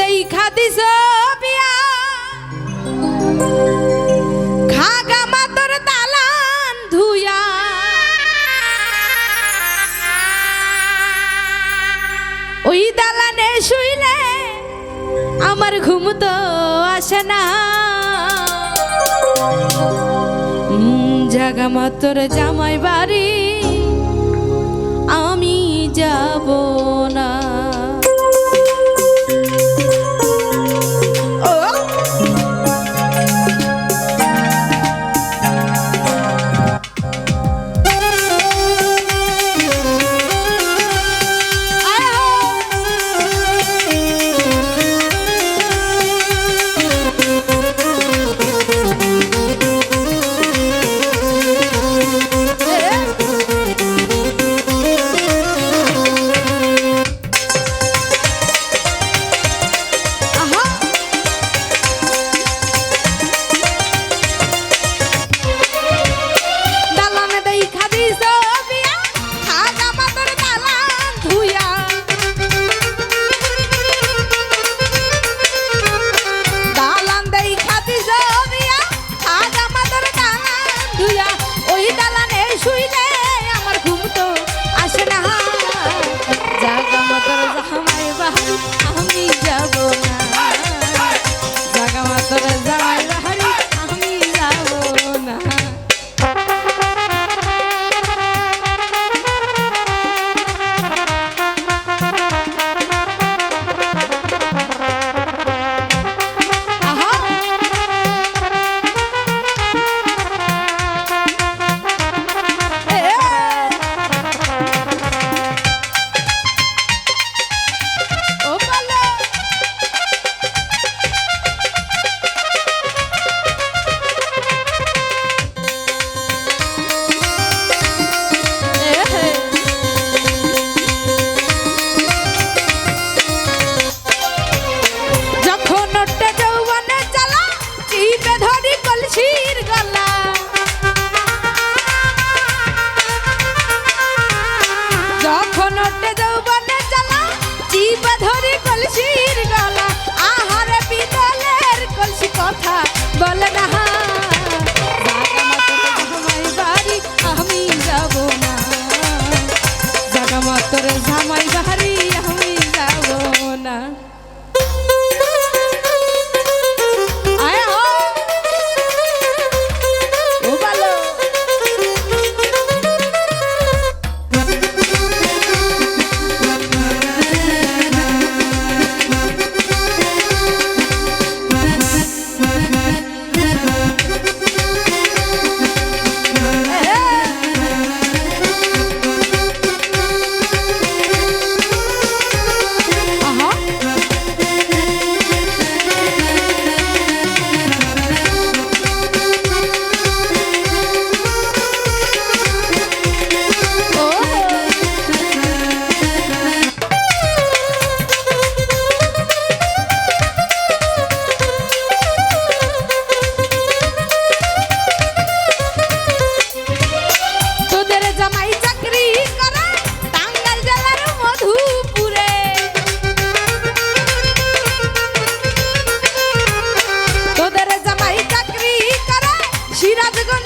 দেখা দিস ধুয়া। ওই আমার ঘুম তো আসে না। জাগা মাতর জামাই বাড়ি আমি যাব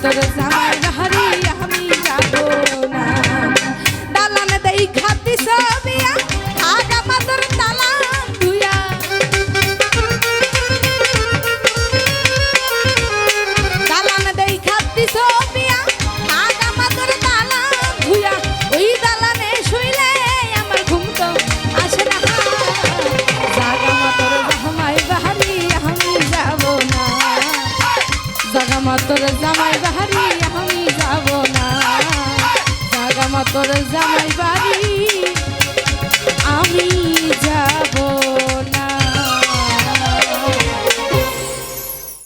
todos মাতর জামাই বাড়ি।